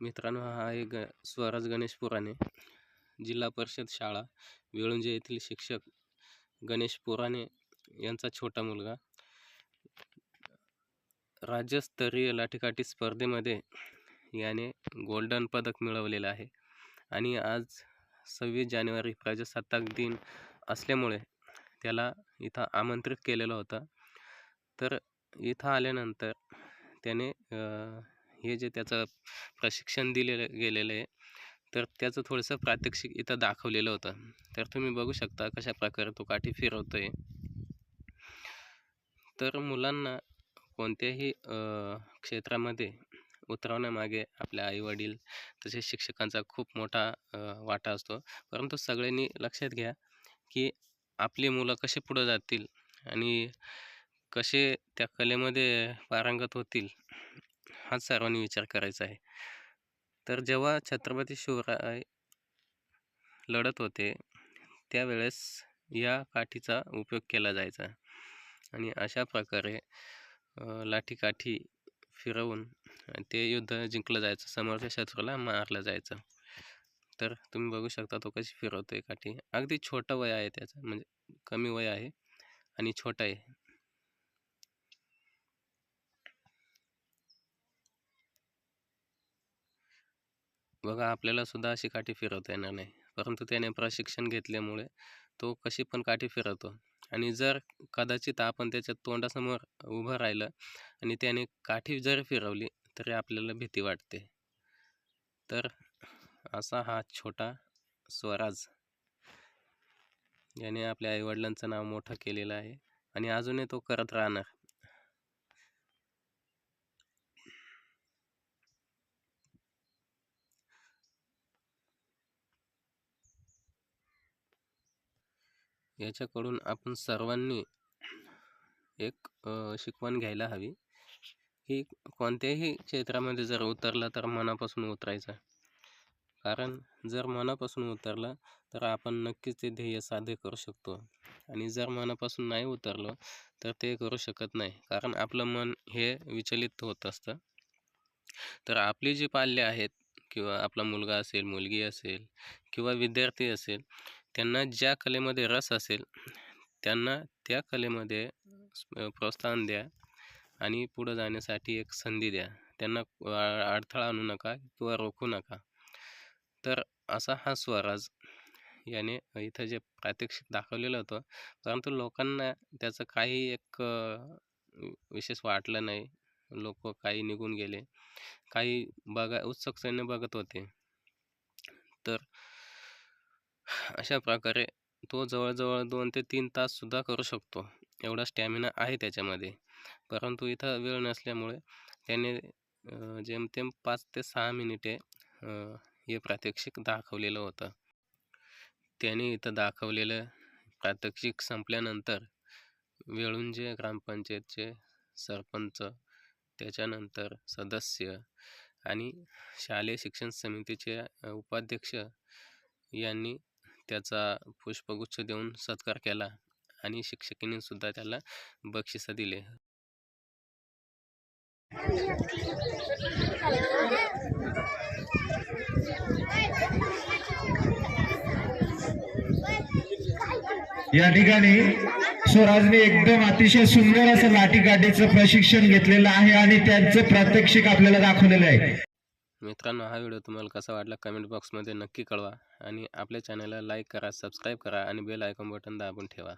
मित्रांनो हा आहे ग स्वराज गणेश पुराणे जिल्हा परिषद शाळा वेळुंजे येथील शिक्षक गणेश पुराणे यांचा छोटा मुलगा. राज्यस्तरीय लाठीकाठी स्पर्धेमध्ये याने गोल्डन पदक मिळवलेलं आहे. आणि आज सव्वीस जानेवारी प्रजासत्ताक दिन असल्यामुळे त्याला इथं आमंत्रित केलेलं होतं. तर इथं आल्यानंतर त्याने हे जे त्याचं प्रशिक्षण दिलेलं गेलेलं आहे तर त्याचं थोडंसं प्रात्यक्षिक इथं दाखवलेलं होतं. तर तुम्ही बघू शकता कशा प्रकारे तो काठी फिरवतो आहे तर मुलांना कोणत्याही क्षेत्रामध्ये उतरवण्यामागे आपल्या आईवडील तसेच शिक्षकांचा खूप मोठा वाटा असतो. परंतु सगळ्यांनी लक्षात घ्या की आपली मुलं कसे पुढं जातील आणि कसे त्या कलेमध्ये पारंगत होतील हाच सर्वांनी विचार करायचा आहे. तर जेव्हा छत्रपती शिवराय लढत होते त्यावेळेस या काठीचा उपयोग केला जायचा. आणि अशा प्रकारे लाठीकाठी फिरवून ते युद्ध जिंकलं जायचं. समोरच्या शत्रूला मारलं जायचं. तर तुम्ही बघू शकता तो कशी फिरवतो आहे काठी. अगदी छोटं वय आहे त्याचं म्हणजे कमी वय आहे आणि छोटं आहे. बघा आपल्याला सुद्धा अशी काठी फिरवता येणार नाही. परंतु त्याने प्रशिक्षण घेतल्यामुळे तो कशी पण काठी फिरवतो. आणि जर कदाचित आपण त्याच्या तोंडासमोर उभं राहिलं आणि त्याने काठी जर फिरवली तरी आपल्याला भीती वाटते. तर असा हा छोटा स्वराज याने आपल्या आईवडिलांचं नाव मोठं केलेलं आहे आणि अजूनही तो करत राहणार. याच्याकडून आपण सर्वांनी एक शिकवण घ्यायला हवी की कोणत्याही क्षेत्रामध्ये जर उतरला तर मनापासून उतरायचं. कारण जर मनापासून उतरलं तर आपण नक्कीच ते ध्येय साध्य करू शकतो. आणि जर मनापासून नाही उतरलो तर ते करू शकत नाही. कारण आपलं मन हे विचलित होत असतं. तर आपली जी पाल्य आहेत किंवा आपला मुलगा असेल मुलगी असेल किंवा विद्यार्थी असेल त्यांना ज्या कलेमध्ये रस असेल त्यांना त्या कलेमध्ये प्रोत्साहन द्या आणि पुढं जाण्यासाठी एक संधी द्या. त्यांना अडथळा आणू नका किंवा रोखू नका. तर असा हा स्वराज याने इथं जे प्रात्यक्षिक दाखवलेलं होतं परंतु लोकांना त्याचं काही एक विशेष वाटलं नाही. लोक काही निघून गेले. काही बघा उत्सुकतेने बघत होते. तर अशा प्रकारे तो जवळजवळ दोन ते तीन ताससुद्धा करू शकतो. एवढा स्टॅमिना आहे त्याच्यामध्ये. परंतु इथं वेळ नसल्यामुळे त्याने जेमतेम पाच ते सहा मिनिटे हे प्रात्यक्षिक दाखवलेलं होतं. त्याने इथं दाखवलेलं प्रात्यक्षिक संपल्यानंतर वेळुंजे ग्रामपंचायतचे सरपंच त्याच्यानंतर सदस्य आणि शालेय शिक्षण समितीचे उपाध्यक्ष यांनी त्याचा पुष्पगुच्छ देऊन सत्कार केला आणि शिक्षकिनी सुद्धा त्याला बक्षिसं दिले. या ठिकाणी स्वराजने एकदम अतिशय सुंदर असं लाठीकाठीचं प्रशिक्षण घेतलेलं आहे आणि त्यांचं प्रात्यक्षिक आपल्याला दाखवलेलं आहे. मित्रांनो हा व्हिडिओ तुम्हाला कसा वाटला कमेंट बॉक्समध्ये नक्की कळवा आणि आपल्या चॅनलला लाईक करा सबस्क्राईब करा आणि बेल आयकॉन बटन दाबून ठेवा.